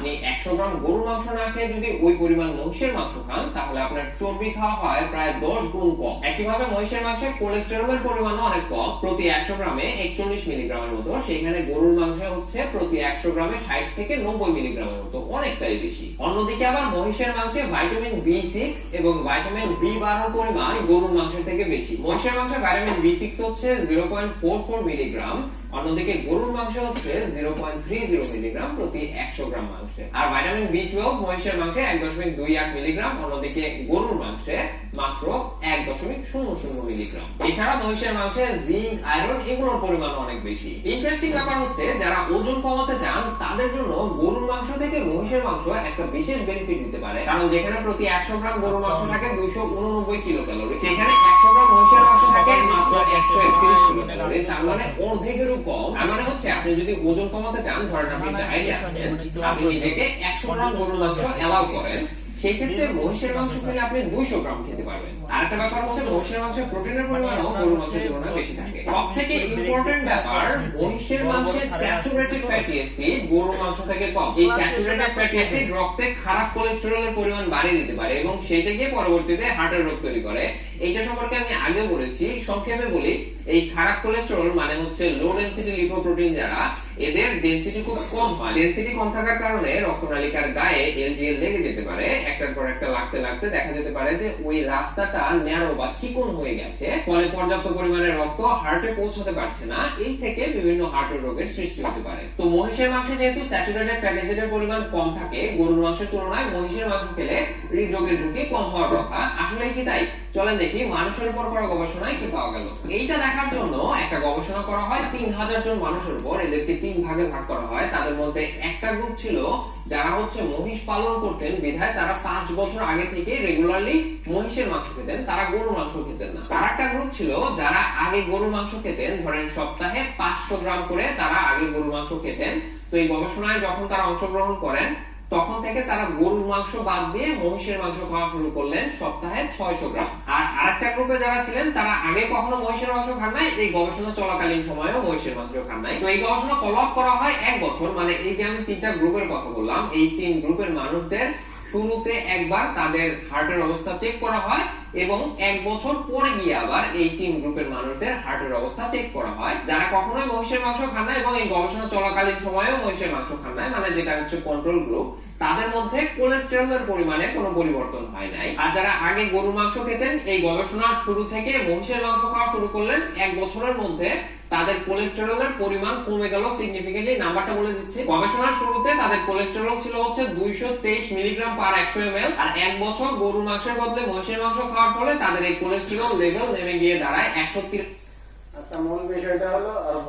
আপনি একশো গ্রাম গরুর মাংস না খেয়ে যদি ওই পরিমাণ মহিষের মাংস খান, তাহলে আপনার চর্বি খাওয়া হয় প্রায় দশ গুণ কম। একইভাবে মহিষের মাংসে কোলেস্টেরলের পরিমাণও অনেক কম। প্রতি একশো গ্রামে একচল্লিশ মিলিগ্রামের মতো। সেখানে গরুর মাংসে হচ্ছে প্রতি একশো গ্রামে ষাট থেকে নব্বই মিলিগ্রামের মতো, অনেকটাই বেশি। অন্যদিকে আবার মহিষের মাংসে ভাইটামিন বি সিক্স এবং ভাইটামিন বি বারোর পরিমাণ গরুর মাংসের থেকে বেশি। মহিষের মাংসে ভাইটামিন বি সিক্স হচ্ছে zero point four four milligram. অন্যদিকে গরুর মাংস হচ্ছে zero point three zero milligram প্রতি একশো গ্রাম মাংসে। আর ভাইটামিন বি টুয়েলভ মহিষের মাংসে এক দশমিক দুই আট মিলিগ্রাম অন্যদিকে গরুর মাংসে মাত্র এক দশমিক শূন্য শূন্য মিলিগ্রাম এছাড়া মহিষের মাংসে জিঙ্ক আয়রন এগুলোর পরিমাণ অনেক বেশি। ইন্টারেস্টিং ব্যাপার হচ্ছে যারা ওজন কমাতে চান তাদের জন্য গরুর মাংস থেকে মহিষের মাংস একটা বিশেষ বেনিফিট দিতে পারে। কারণ যেখানে প্রতি একশো গ্রাম গরুর মাংস থাকে দুইশো উননব্বই কিলো ক্যালোরি সেখানে একশো গ্রাম মহিষের মাংস থাকে মাত্র একশো একত্রিশ তার মানে অর্ধেকেরও কম। তার মানে হচ্ছে আপনি যদি ওজন কমাতে চান ধরেন আপনি ডায়েটে আছেন আপনি নিজেকে একশো গ্রাম গরুর মাংস অ্যালাউ করেন সেক্ষেত্রে মহিষের মাংস খেলে আপনি দুইশো গ্রাম খেতে পারবেন। একটা ব্যাপার হচ্ছে মহিষের মাংসে প্রোটিনের পরিমাণও গরুর মাংসের তুলনায় বেশি থাকে। সব থেকে ইম্পর্টেন্ট ব্যাপার মহিষের মাংসে স্যাচুরেটেড ফ্যাটি অ্যাসিড গরুর মাংস থেকে কম। এই স্যাচুরেটেড ফ্যাটি অ্যাসিড রক্তে খারাপ কোলেস্টেরলের পরিমাণ বাড়িয়ে দিতে পারে এবং সেইটা গিয়ে পরবর্তীতে হার্টের রোগ তৈরি করে। এইটা সম্পর্কে আমি আগেও বলেছি, সংক্ষেপে বলি, এই খারাপ কোলেস্টেরল মানে হচ্ছে লো ডেনসিটি লিপোপ্রোটিন যারা, এদের ডেনসিটি খুব কম হয়। ডেনসিটি কম থাকার কারণে রক্তনালিকার গায়ে এলডিএল লেগে যেতে পারে। একটার পর একটা লাগতে লাগতে দেখা যেতে পারে যে ওই রাস্তাটা ন্যারো বা চিকন হয়ে গেছে, ফলে পর্যাপ্ত পরিমাণে রক্ত হার্টে পৌঁছাতে পারছে না। এই থেকে বিভিন্ন হার্টের রোগের সৃষ্টি হতে পারে। তো মহিষের মাংসে যেহেতু স্যাচুরেটেড ফ্যাটি অ্যাসিডের পরিমাণ কম থাকে, গরুর মাংসের তুলনায় মহিষের মাংস খেলে হৃদরোগের ঝুঁকি কম হওয়ার কথা। আসলে কি তাই? চলেন দেখি মানুষের উপর করা গবেষণায় কি পাওয়া গেল। এইটা দেখার জন্য একটা গবেষণা করা হয়, তিন হাজার জন মানুষের উপর এদেরকে তিন ভাগে ভাগ করা হয়। তাদের মধ্যে একটা গ্রুপ ছিল যারা হচ্ছে মহিষ পালন করতেন, বিধায় তারা পাঁচ বছর আগে থেকে রেগুলারলি মহিষের মাংস খেতেন, তারা গরুর মাংস খেতেন না। আর একটা গ্রুপ ছিল যারা আগে গরুর মাংস খেতেন, ধরেন সপ্তাহে পাঁচশো গ্রাম করে তারা আগে গরুর মাংস খেতেন। তো এই গবেষণায় যখন তারা অংশগ্রহণ করেন তখন থেকে তারা গরুর মাংস বাদ দিয়ে মহিষের মাংস খাওয়া শুরু করলেন সপ্তাহে ছয়শো গ্রাম। আর আরেকটা গ্রুপে যারা ছিলেন, তারা আগে কখনো মহিষের মাংস খান নাই, এই গবেষণা চলাকালীন সময়েও মহিষের মাংস খান নাই। তো এই গবেষণা ফলো আপ করা হয় এক বছর মানে এই যে আমি তিনটা গ্রুপের কথা বললাম, এই তিন গ্রুপের মানুষদের শুরুতে একবার তাদের হার্টের অবস্থা চেক করা হয় এবং এক বছর পরে গিয়ে আবার এই তিন গ্রুপের মানুষদের হার্টের অবস্থা চেক করা হয়। যারা কখনোই মহিষের মাংস খান না এবং এই গবেষণা চলাকালীন সময়েও মহিষের মাংস খান না মানে যেটা হচ্ছে কন্ট্রোল গ্রুপ তাদের মধ্যে কোলেস্টেরলের পরিমাণে কোনো পরিবর্তন হয় নাই। আর যারা আগে গরুর মাংস খেতেন, এই গবেষণার শুরু থেকে মহিষের মাংস খাওয়া শুরু করলেন, এক বছরের মধ্যে তাদের কোলেস্টেরলের পরিমাণ কমে গেল সিগনিফিকেন্টলি নাম্বারটা বলে দিচ্ছি। গবেষণার শুরুতে তাদের কোলেস্টেরল ছিল হচ্ছে দুইশো তেইশ মিলিগ্রাম পার একশো এম এল আর এক বছর গরুর মাংসের বদলে মহিষের মাংস খাওয়ার ফলে তাদের এই কোলেস্টেরল লেভেল নেমে গিয়ে দাঁড়ায় একশো আচ্ছা মূল বিষয়টা হলো